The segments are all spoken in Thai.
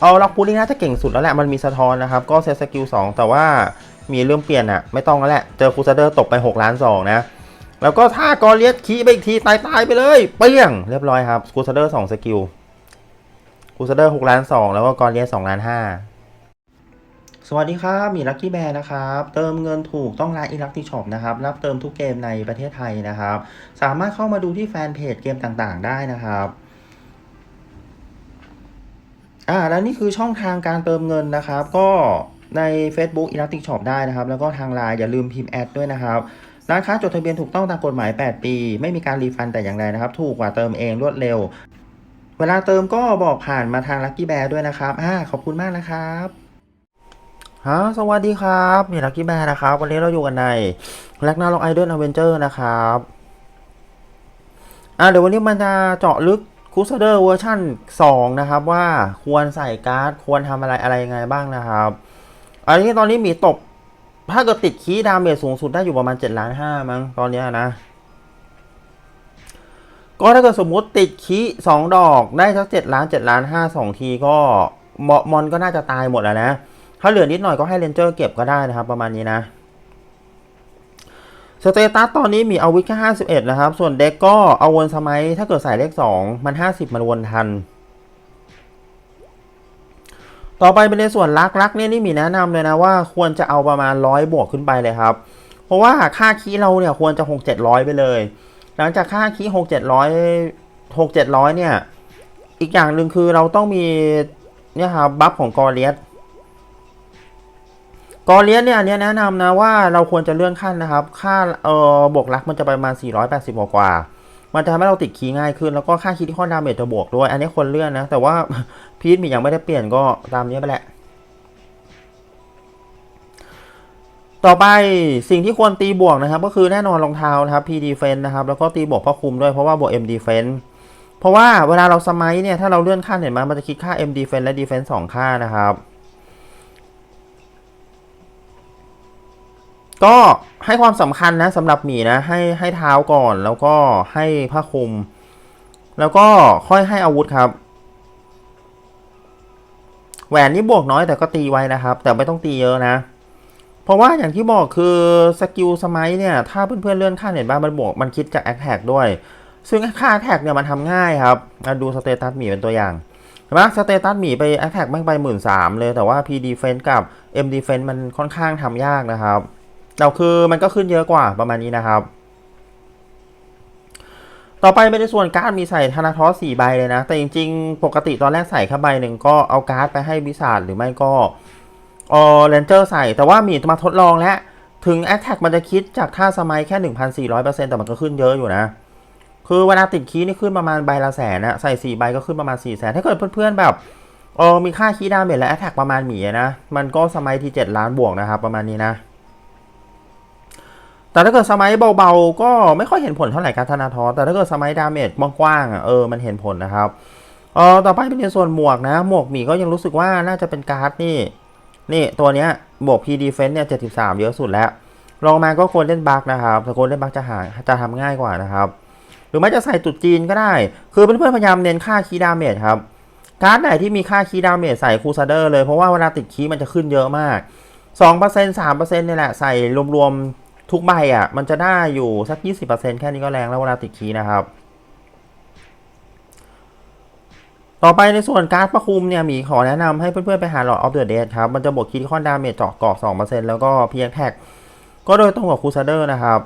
เอาล็อกพูลิ่งน่าจะเก่งสุดแล้วแหละ มันมีสะท้อนนะครับ ก็เซตสกิล2แต่ว่ามีเริ่มเปลี่ยนอะไม่ต้องแล้วแหละ เจอคูซาเดอร์ตกไป 6 ล้าน 2 นะ แล้วก็ถ้ากอเลียสขี้ไปอีกที ตายตายไปเลย เปี้ยง เรียบร้อยครับคูซาเดอร์2สกิลคูซาเดอร์6ล้าน 2 แล้วก็กอเลียส2ล้าน5สวัสดีครับมีลัคกี้แบร์นะครับ เติมเงินถูกต้องร้านอีลักติช็อปนะครับ รับเติมทุกเกมในประเทศไทยนะครับ สามารถเข้ามาดูที่แฟนเพจเกมต่างๆ ได้นะครับ อ่าแล้วนี่คือช่องทางการเติมเงินนะครับ ก็ใน Facebook Elastic Shop ได้นะครับ แล้วก็ทางไลน์อย่าลืมพิมพ์แอดด้วยนะครับร้านค้าจดทะเบียนถูกต้องตามกฎหมาย 8 ปี ไม่มีการรีฟันแต่อย่างใดนะครับ ถูกกว่าเติมเองรวดเร็ว เวลาเติมก็บอกผ่านมาทาง Lucky Bear ด้วยนะครับอ่าขอบคุณมากนะครับฮะสวัสดีครับนี่ Lucky Bear นะครับ วันนี้เราอยู่กันใน l a g n a r o k Idol Avenger นะครับอ่าเดี๋ยววันนี้มันจะเจาะลึก คูซเดอร์เวอร์ชัน2 นะครับ ว่าควรใส่การ์ด ควรทำอะไรอะไรยังไงบ้างนะครับ อันนี้ตอนนี้มีตก ถ้าเกิดติดคีดามเมจสูงสุดได้อยู่ประมาณ7ล้านห้ามั้งตอนนี้นะ ก็ถ้าเกิดสมมุติติดคีย์สองดอกได้สักเจ็ดล้านเจ็ดล้านห้าสองทีก็มอมอนก็น่าจะตายหมดแล้วนะ ถ้าเหลือนิดหน่อยก็ให้เรนเจอร์เก็บก็ได้นะครับ ประมาณนี้นะ สเตตัสตอนนี้มีเอาวิกแค่ห้าสิบเอ็ดนะครับ ส่วนเด็กก็เอาวนสมัย ถ้าเกิดใส่เลขสองมันห้าสิบมันวนทัน ต่อไปเป็นในส่วนลักลักเนี่ยนี่มีแนะนำเลยนะว่าควรจะเอาประมาณร้อยบวกขึ้นไปเลยครับ เพราะว่าค่าคีเราเนี่ยควรจะหกเจ็ดร้อยไปเลย หลังจากค่าคีย์หกเจ็ดร้อยหกเจ็ดร้อยเนี่ย อีกอย่างหนึ่งคือเราต้องมีเนี่ยครับบัฟของกอเลียส กอเลียสเนี่ยอันนี้แนะนำนะว่าเราควรจะเลื่อนขั้นนะครับ ค่าเอ่อบวกรักมันจะประมาณ 480กว่า มันจะทำให้เราติดคีย์ง่ายขึ้น แล้วก็ค่าคีย์ที่ข้อดาเมจจะบวกด้วย อันนี้ควรเลื่อนนะ แต่ว่าพีทมียังไม่ได้เปลี่ยนก็ตามนี้ไปแหละ ต่อไปสิ่งที่ควรตีบวกนะครับ ก็คือแน่นอนรองเท้านะครับ P defense นะครับ แล้วก็ตีบวกพ่อคุมด้วยเพราะว่าบวก M defense เพราะว่าเวลาเราสมัยเนี่ยถ้าเราเลื่อนขั้นเห็นไหมมันจะคิดค่า M defense และ defense สองค่านะครับ ก็ให้ความสำคัญนะสำหรับหมีนะให้ให้เท้าก่อนแล้วก็ให้ผ้าคลุม แล้วก็ค่อยให้อาวุธครับ แหวนนี่บวกน้อยแต่ก็ตีไว้นะครับ แต่ไม่ต้องตีเยอะนะ เพราะว่าอย่างที่บอกคือสกิลสมัยเนี่ย ถ้าเพื่อนๆเลื่อนขั้นเห็นบ้างมันบวกมันคิดจากแอคแท็กด้วย ซึ่งค่าแอคแท็กเนี่ยมันทำง่ายครับอะดูสเตตัสหมีเป็นตัวอย่างเห็นไหมสเตตัสหมีไปแอคแท็กแม่งไปหมื่นสามเลยแต่ว่า P defense กับ M defense มันค่อนข้างทำยากนะครับ เราคือมันก็ขึ้นเยอะกว่าประมาณนี้นะครับ ต่อไปเป็นในส่วนการ์ดมีใส่ธนาทอสี่ใบเลยนะ แต่จริงๆ ปกติตอนแรกใส่แค่ใบหนึ่งก็เอาการ์ดไปให้วิสาดหรือไม่ก็เออเรนเจอร์ใส่ แต่ว่ามีมาทดลองแล้ว ถึง a อ t แทกมันจะคิดจากท่าสมัยแค่ 1,400%แต่มันก็ขึ้นเยอะอยู่นะ คือเวลาติดคีย์นี่ขึ้นประมาณใบละแสนนะใส่สี่ใบก็ขึ้นประมาณ4ี่แสนถ้าเกิดเพื่อนๆแบบเออมีค่าคีย์ดาเมจและ a อ t แทกประมาณหมีนะ มันก็สมัยที่ 7 ล้านบวกนะครับ ประมาณนี้นะ แต่ถ้าเกิดสมัยเบาๆ ก็ไม่ค่อยเห็นผลเท่าไหร่การธนาทอแต่ถ้าเกิดสมัยดาเมจกว้างๆอะเออมันเห็นผลนะครับเออต่อไปเป็นในส่วนหมวกนะ หมวกหมีก็ยังรู้สึกว่าน่าจะเป็นการ์ดนี่ นี่ตัวเนี้ยบวก P defense เนี่ย73เยอะสุดแล้วลองมาก็ควรเล่นบักนะครับแต่ควรเล่นบักจะหาจะทำง่ายกว่านะครับ หรือไม่จะใส่ตุดจีนก็ได้ คือเพื่อนๆพยายามเน้นค่าคีย์ดาเมจครับ การ์ดไหนที่มีค่าคีย์ดาเมจใส่คูซาเดอร์เลยเพราะว่าเวลาติดคีย์มันจะขึ้นเยอะมาก2% 3%นี่แหละใส่รวมๆ ทุกใบอะ มันจะได้อยู่สัก 20%แค่นี้ก็แรงแล้วเวลาติดคีนะครับ ต่อไปในส่วนการ์ดประคุมเนี่ย มีขอแนะนำให้เพื่อนๆ ไปหาหลอดออฟเดอะเดทครับ มันจะบวกคิดคอนดาเมจเจาะเกาะ2%แล้วก็เพียงแท็ก ก็โดยตรงกับคูซาเดอร์นะครับ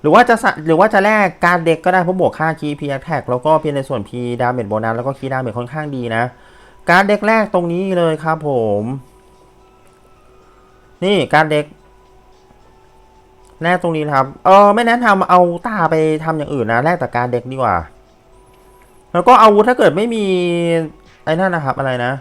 หรือว่าจะสะหรือว่าจะแลกการเด็กก็ได้เพราะบวกค่าคีย์พีแท็กแล้วก็เพียงในส่วนพีดาเมจโบนัสแล้วก็คีย์ดาเมจค่อนข้างดีนะ การเด็กแรกตรงนี้เลยครับผม นี่การเด็ก แรกตรงนี้นะครับ เออไม่แนะนำเอาตาไปทำอย่างอื่นนะแลกแต่การเด็กดีกว่า แล้วก็อาวุธถ้าเกิดไม่มีไอ้นั่นนะครับอะไรนะ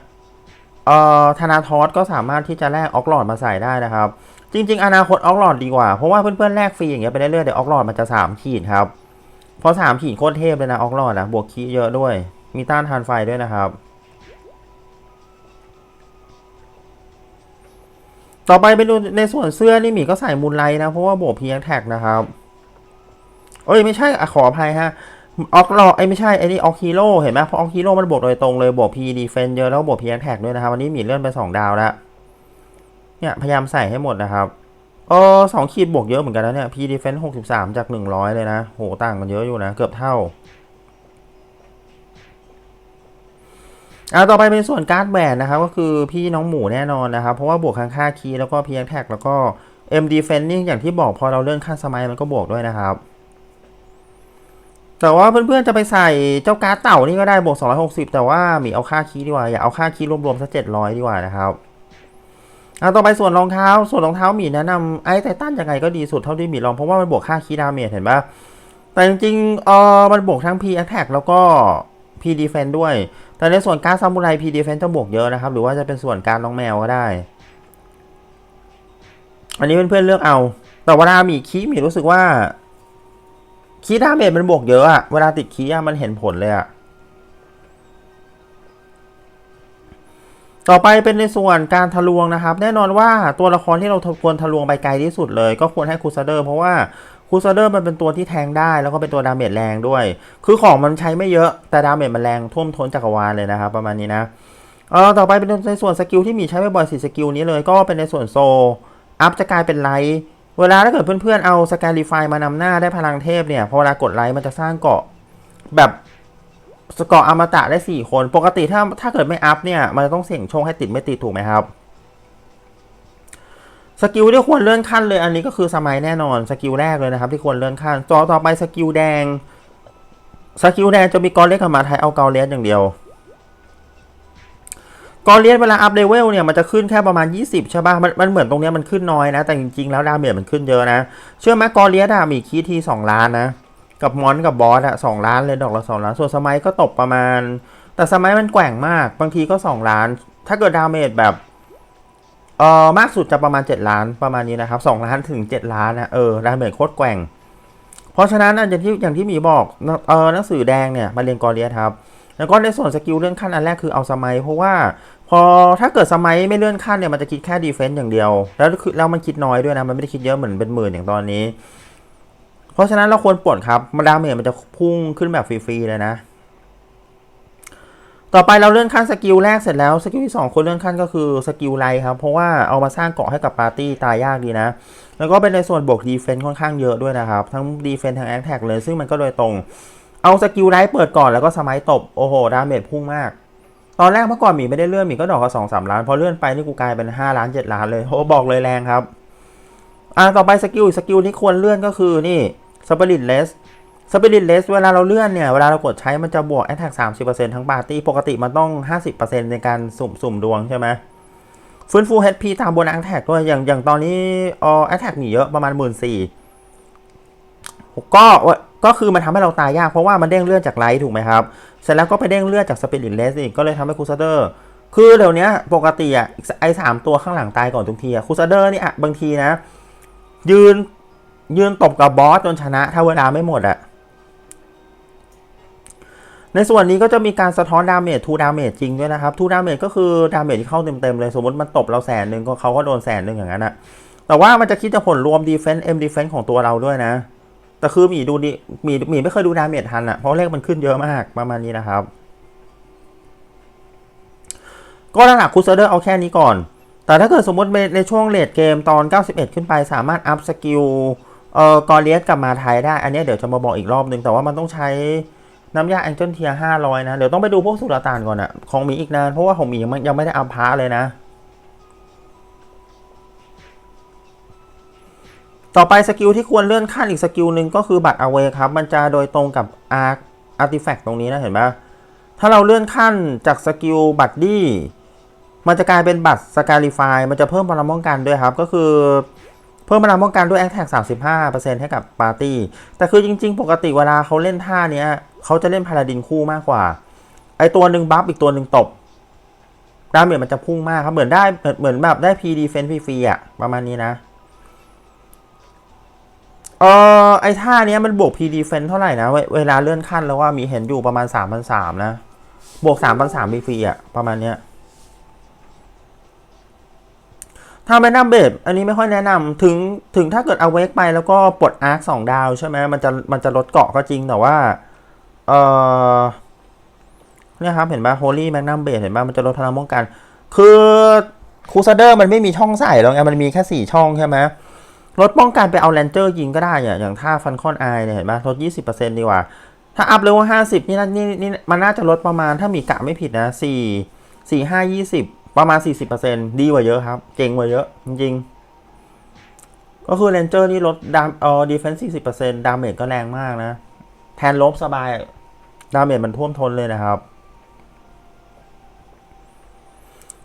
เอ่อธนาทอสก็สามารถที่จะแลกออกหลอดมาใส่ได้นะครับ จริง ๆ อนาคตออกหลอดดีกว่า เพราะว่าเพื่อนๆแลกฟรีอย่างเงี้ยไปเรื่อยๆเดี๋ยวออกหลอดมันจะสามขีดครับ เพราะสามขีดโคตรเทพเลยนะออกหลอดนะบวกคีเยอะด้วย มีต้านทานไฟด้วยนะครับ ต่อไปไปดูในส่วนเสื้อนี่หมีก็ใส่มูลไลท์นะ เพราะว่าโบวกพีแท็กนะครับ เอ้ย ไม่ใช่อขออภัยฮะออกรอไอ้ไม่ใช่ไอ้นี่ออกฮีโร่เห็นไหมเพราะออกฮีโร่มันบวกโดยตรงเลยบวก P defense เยอะแล้วบวก P attack ด้วยนะครับวันนี้หมีเลื่อนไปสองดาวแล้วเนี่ยพยายามใส่ให้หมดนะครับเออสองขีดบวกเยอะเหมือนกันนะเนี่ย P defense หกสิบสามจากหนึ่งร้อยเลยนะโหต่างกันเยอะอยู่นะ เกือบเท่า อ่าต่อไปเป็นส่วนการ์ดแบนนะครับก็คือพี่น้องหมูแน่นอนนะครับ เพราะว่าบวกข้างค่าคีย์แล้วก็ P attack แล้วก็ M defense นี่อย่างที่บอกพอเราเลื่อนขั้นสมัยมันก็บวกด้วยนะครับ แต่ว่าเพื่อนๆจะไปใส่เจ้าการ์ดเต่านี่ก็ได้บวก 260 แต่ว่าหมีเอาค่าคีย์ดีกว่า อย่าเอาค่าคีย์รวมๆสัก700 ดีกว่านะครับอะต่อไปส่วนรองเท้า ส่วนรองเท้าหมีแนะนำไอ้ไททันยังไงก็ดีสุดเท่าที่หมีลองเพราะว่ามันบวกค่าคีย์ดาเมจเห็นปะแต่จริงๆเออมันบวกทั้ง P attack แล้วก็ P defense ด้วย แต่ในส่วนการซามูไร P defense จะบวกเยอะนะครับ หรือว่าจะเป็นส่วนการน้องแมวก็ได้ อันนี้เพื่อนๆเลือกเอา แต่เวลาหมีคีมีรู้สึกว่า คีดาเมจมันบวกเยอะอะเวลาติดคีอะมันเห็นผลเลยอะต่อไปเป็นในส่วนการทะลวงนะครับ แน่นอนว่าตัวละครที่เราควรทะลวงไปไกลที่สุดเลย ก็ควรให้คูซาเดอร์ เพราะว่า คูซาเดอร์มันเป็นตัวที่แทงได้แล้วก็เป็นตัวดาเมจแรงด้วย คือของมันใช้ไม่เยอะแต่ดาเมจมันแรงท่วมท้นจักรวาลเลยนะครับ ประมาณนี้นะเออต่อไปเป็นในส่วนสกิลที่มีใช้บ่อยๆสี่สกิลนี้เลยก็เป็นในส่วนโซอัพจะกลายเป็นไลท์เวลาถ้าเกิดเพื่อนๆเอาสแกลิฟายมานำหน้าได้พลังเทพเนี่ยพอเวลากดไลค์มันจะสร้างเกาะแบบสเกาะอมตะได้ 4 คน ปกติถ้าถ้าเกิดไม่อัพเนี่ย มันจะต้องเสี่ยงโชคให้ติดไม่ติดถูกไหมครับ สกิลที่ควรเลื่อนขั้นเลยอันนี้ก็คือสมัยแน่นอนสกิลแรกเลยนะครับที่ควรเลื่อนขั้นต่อต่อไปสกิลแดงสกิลแดงจะมีกอเล็กกับมาไทยเอาเกาเลสอย่างเดียวกอเลียนเวลาอัพเลเวลเนี่ยมันจะขึ้นแค่ประมาณ 20 ใช่ป่ะมันมันเหมือนตรงเนี้ยมันขึ้นน้อยนะ แต่จริงๆ แล้วดาเมจมันขึ้นเยอะนะ เชื่อไหมกอเลียนอะมีคีที่ 2 ล้านนะ กับมอนกับบอสอะ2ล้านเลยดอกละ2ล้าน ส่วนสมัยก็ตกประมาณ แต่สมัยมันแกว่งมาก บางทีก็ 2 ล้าน ถ้าเกิดดาเมจแบบ เออมากสุดจะประมาณ 7 ล้านประมาณนี้นะครับ2ล้านถึง 7 ล้านนะเออดาเมจโคตรแกว่ง เพราะฉะนั้นอย่างที่อย่างที่หมีบอกเออหนังสือแดงเนี่ยมาเรียนกอเลียครับแล้วก็ในส่วนสกิลเลื่อนขั้นอันแรกคือเอาสมัย เพราะว่าพอถ้าเกิดสมัยไม่เลื่อนขั้นเนี่ยมันจะคิดแค่ดีเฟนต์อย่างเดียว แล้วคือแล้วมันคิดน้อยด้วยนะ มันไม่ได้คิดเยอะเหมือนเป็นหมื่นอย่างตอนนี้ เพราะฉะนั้นเราควรปลดครับมาดาเมจมันจะพุ่งขึ้นแบบฟรีๆเลยนะ ต่อไปเราเลื่อนขั้นสกิลแรกเสร็จแล้วสกิลที่สองควรเลื่อนขั้นก็คือสกิลไลครับ เพราะว่าเอามาสร้างเกาะให้กับปาร์ตี้ตายยากดีนะ แล้วก็เป็นในส่วนบวกดีเฟนต์ค่อนข้างเยอะด้วยนะครับ ทั้งดีเฟนต์ทั้งแอคแท็กเลย ซึ่งมันก็โดยตรง เอาสกิลไลเปิดก่อนแล้วก็สมัยตบ โอ้โห ดาเมจพุ่งมาก ตอนแรกเมื่อก่อนหมีไม่ได้เลื่อนหมีก็ดอกก็สองสามล้าน พอเลื่อนไปนี่กูกลายเป็นห้าล้านเจ็ดล้านเลยโอ้บอกเลยแรงครับอ่าต่อไปสกิลสกิลที่ควรเลื่อนก็คือนี่สปิริตเลส สปิริตเลสเวลาเราเลื่อนเนี่ย เวลาเรากดใช้มันจะบวกแอตแทกสามสิบเปอร์เซ็นต์ทั้งปาร์ตี้ ปกติมันต้องห้าสิบเปอร์เซ็นต์ในการสุ่มสุ่มดวงใช่ไหมฟื้นฟู HP ตามบนแอตแทกด้วย อย่างอย่างตอนนี้ออแอตแทกหมีเยอะประมาณหมื่นสี่ก็ก็คือมันทำให้เราตายยาก เพราะว่ามันเด้งเลื่อนจากไลท์ถูกไหมครับ เสร็จแล้วก็ไปเด้งเลือดจากสปิริตเลสอีกก็เลยทำให้คูซาเดอร์ คือเดี๋ยวนี้ปกติอะไอ้สามตัวข้างหลังตายก่อนทุกทีอะคูซาเดอร์นี่อะบางทีนะ ยืนยืนตบกับบอสจนชนะ ถ้าเวลาไม่หมดอะ ในส่วนนี้ก็จะมีการสะท้อนดาเมจทูดาเมจจริงด้วยนะครับทูดาเมจก็คือดาเมจที่เข้าเต็มๆเลย สมมติมันตบเราแสนหนึ่งก็เขาก็โดนแสนหนึ่งอย่างนั้นอะแต่ว่ามันจะคิดจากผลรวมดีเฟนส์เอ็มดีเฟนส์ของตัวเราด้วยนะ แต่คือหมีดูดิหมีหมีไม่เคยดูดาเมจทันอะเพราะเลขมันขึ้นเยอะมากประมาณนี้นะครับ ก็หลักคูเซอร์เอาแค่นี้ก่อน แต่ถ้าเกิดสมมติในช่วงเลดเกมตอน 91 ขึ้นไปสามารถอัพสกิลเอ่อกอเลียสกลับมาไทยได้ อันนี้เดี๋ยวจะมาบอกอีกรอบหนึ่งแต่ว่ามันต้องใช้ น้ำยาแองเจิลเทีย500นะ เดี๋ยวต้องไปดูพวกสุลต่านก่อนอะของมีอีกนานเพราะว่าของมียังไม่ยังไม่ได้อัพพาร์เลยนะ ต่อไปสกิลที่ควรเลื่อนขั้นอีกสกิลหนึ่งก็คือบัตรอเวครับ มันจะโดยตรงกับอาร์อาร์ติแฟกต์ตรงนี้นะเห็นไหมถ้าเราเลื่อนขั้นจากสกิลบัตรดี้มันจะกลายเป็นบัตรสกาลิฟายมันจะเพิ่มพลังป้องกันด้วยครับ ก็คือเพิ่มพลังป้องกันด้วยแอคแท็ก35%ให้กับปาร์ตี้ แต่คือจริง ๆ ปกติเวลาเขาเล่นท่าเนี้ย เขาจะเล่นพาราดินคู่มากกว่า ไอตัวหนึ่งบัฟอีกตัวหนึ่งตบดาเมจมันจะพุ่งมากครับ เหมือนได้เหมือนแบบได้พีดีเฟนฟรีๆอะ ประมาณนี้นะ เออไอท่าเนี้ยมันบวก P defense เท่าไหร่นะเวเวลาเลื่อนขั้นแล้วว่ามีเห็นอยู่ประมาณ3 3 0 0นสามนะ บวก3 3 0 0ฟรีๆอะ ประมาณเนี้ยถ้าไม่นำเบสอันนี้ไม่ค่อยแนะนำถึงถึงถ้าเกิดเอาเวกไปแล้วก็ปลดอาร์คสองดาวใช่ไหมมันจะมันจะลดเกาะก็จริงแต่ว่า เอ่อเนี่ยครับเห็นป่ะ Holy Magnum Base เห็นป่ะมันจะลดพลังป้องกัน คือคูซ a เดอร์มันไม่มีช่องใส่แล้วไงมันมีแค่สี่ช่องใช่ไหมลดป้องกันไปเอาแลนเจอร์ยิงก็ได้อะอย่างท่าฟันคอนไอเนี่ยเห็นป่ะลด20%ดีกว่า ถ้าอัพเลเวล50นี่นี่นี่มันน่าจะลดประมาณถ้ามีกะไม่ผิดนะ4 4 5 20ประมาณ40%ดีกว่าเยอะครับ เจ๋งกว่าเยอะ จริงก็คือเรนเจอร์นี่ลดดามเอ่อดีเฟนซ์40%ดาเมจก็แรงมากนะ แทนลบสบายดาเมจมันท่วมท้นเลยนะครับ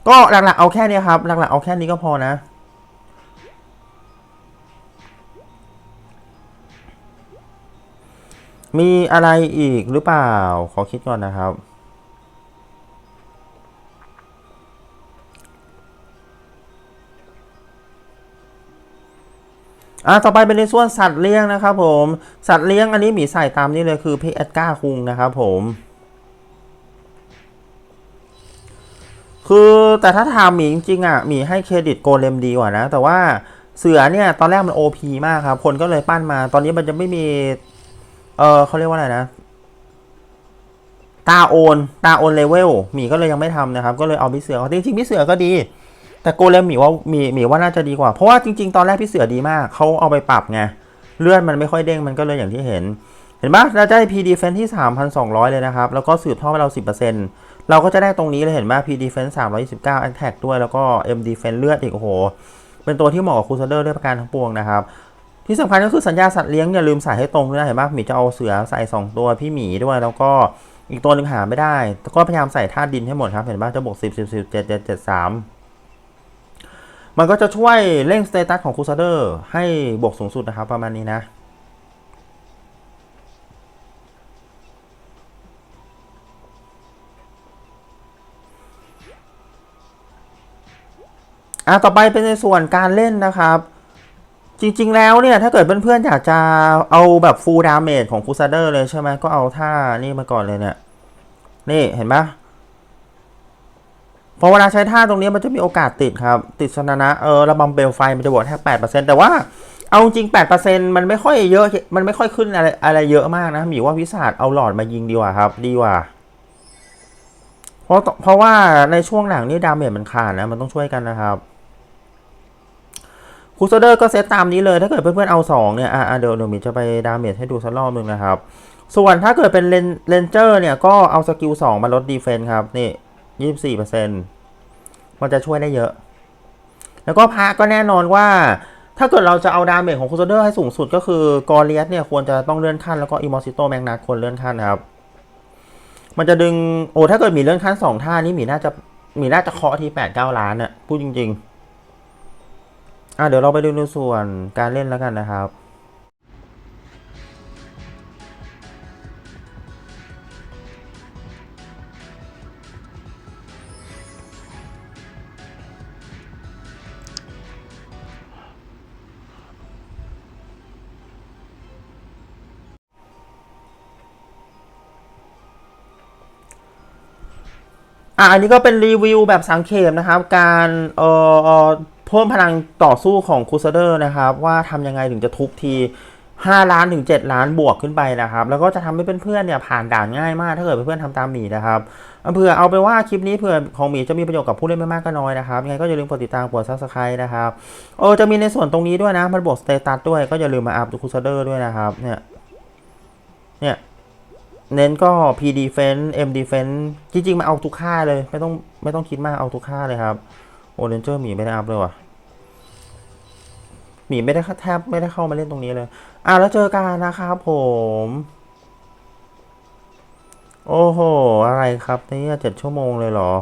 ก็หลักๆเอาแค่นี้ครับ หลักๆเอาแค่นี้ก็พอนะ มีอะไรอีกหรือเปล่า ขอคิดก่อนนะครับ อะต่อไปเป็นในส่วนสัตว์เลี้ยงนะครับผม สัตว์เลี้ยงอันนี้หมีใส่ตามนี้เลยคือเพชก้าคุงนะครับผมคือแต่ถ้าถามหมีจริงๆอะหมีให้เครดิตโกเลมดีกว่านะ แต่ว่าเสือเนี่ยตอนแรกมัน OP มากครับ คนก็เลยปั้นมา ตอนนี้มันจะไม่มี เออเขาเรียกว่าอะไรนะ ตาโอน ตาโอนเลเวลหมีก็เลยยังไม่ทำนะครับ ก็เลยเอาพี่เสือจริงๆพี่เสือก็ดี แต่โกเลมหมีว่ามีหมีว่าน่าจะดีกว่า เพราะว่าจริงๆ ตอนแรกพี่เสือดีมาก เขาเอาไปปรับไง เลื่อนมันไม่ค่อยเด้งมันก็เลยอย่างที่เห็น เห็นปะเราจะได้ P defense ที่ 3,200 เลยนะครับ แล้วก็สืบทอดให้เรา 10%เราก็จะได้ตรงนี้เลยเห็นปะ P defense 329 attack ด้วยแล้วก็ M defense เลือดอีกโอ้โห เป็นตัวที่เหมาะกับคูซเดอร์ด้วยประการทั้งปวงนะครับที่สำคัญก็คือสัญญาสัตว์เลี้ยงอย่าลืมใส่ให้ตรงด้วยนะเห็นปะหมีจะเอาเสือใส่2ตัวพี่หมีด้วยแล้วก็อีกตัวหนึ่งหาไม่ได้ ก็พยายามใส่ธาตุดินให้หมดครับเห็นปะจะบวก10 10 10 7 7 7 3 มันก็จะช่วยเร่งสเตตัสของคูซเดอร์ให้บวกสูงสุดนะครับ ประมาณนี้นะ อะต่อไปเป็นในส่วนการเล่นนะครับ จริง ๆ แล้วเนี่ย ถ้าเกิดเพื่อนๆอยากจะเอาแบบฟูลดาเมจของคูซเดอร์เลยใช่ไหมก็เอาท่านี่มาก่อนเลยเนี่ย นี่เห็นปะ พอเวลาใช้ท่าตรงนี้มันจะมีโอกาสติดครับ ติดสนานะเออระบำเบลไฟมันจะบวกแค่แปดเปอร์เซ็นต์แต่ว่าเอาจริงแปดเปอร์เซ็นต์มันไม่ค่อยเยอะ มันไม่ค่อยขึ้นอะไรอะไรเยอะมากนะหมีว่าวิสาดเอาหลอดมายิงดีกว่าครับ ดีกว่า เพราะเพราะว่าในช่วงหลังนี่ดาเมจมันขาดนะมันต้องช่วยกันนะครับคูซเดอร์ก็เซตตามนี้เลยถ้าเกิดเพื่อนๆเอาสองเนี่ย อะเดี๋ยวเดี๋ยวหมีจะไปดาเมจให้ดูสักรอบหนึ่งนะครับ ส่วนถ้าเกิดเป็นเลนเลนเจอร์เนี่ย ก็เอาสกิลสองมาลดดีเฟนส์ครับ นี่ ยี่สิบสี่เปอร์เซ็นต์มันจะช่วยได้เยอะ แล้วก็พระก็แน่นอนว่า ถ้าเกิดเราจะเอาดาเมจของคูซเดอร์ให้สูงสุดก็คือกอริเอสเนี่ยควรจะต้องเลื่อนขั้นแล้วก็อิมอสิโตแมกนัสควรเลื่อนขั้นนะครับ มันจะดึงโอ้ถ้าเกิดมีเลื่อนขั้นสองท่านี้มีน่าจะมีน่าจะเคาะทีแปดเก้าล้านอะพูดจริง ๆ อะเดี๋ยวเราไปดูในส่วนการเล่นแล้วกันนะครับ อะอันนี้ก็เป็นรีวิวแบบสังเขปนะครับ การเอ่อเพิ่มพลังต่อสู้ของคูซเดอร์นะครับ ว่าทำยังไงถึงจะทุบที5 ล้านถึง 7 ล้านบวกขึ้นไปนะครับ แล้วก็จะทำให้เพื่อนๆเนี่ยผ่านด่านง่ายมากถ้าเกิดเพื่อนๆทำตามหมีนะครับเผื่อเอาไปว่าคลิปนี้เผื่อของหมีจะมีประโยชน์กับผู้เล่นไม่มากก็น้อยนะครับยังไงก็อย่าลืมกดติดตามกดซับสไครต์นะครับเออจะมีในส่วนตรงนี้ด้วยนะ มันบวกสเตตัสด้วยก็อย่าลืมมาอัพดูคูซเดอร์ด้วยนะครับเนี่ยเนี่ย เน้นก็ P defense M defense จริง ๆ มาเอาทุกค่าเลย ไม่ต้องไม่ต้องคิดมากเอาทุกค่าเลยครับ โอเรนเจอร์หมีไม่ได้อัพเลยว่ะหมีไม่ได้แทบไม่ได้เข้ามาเล่นตรงนี้เลย อะแล้วเจอกันนะครับผม โอ้โห อะไรครับเนี่ยเจ็ดชั่วโมงเลยเหรอ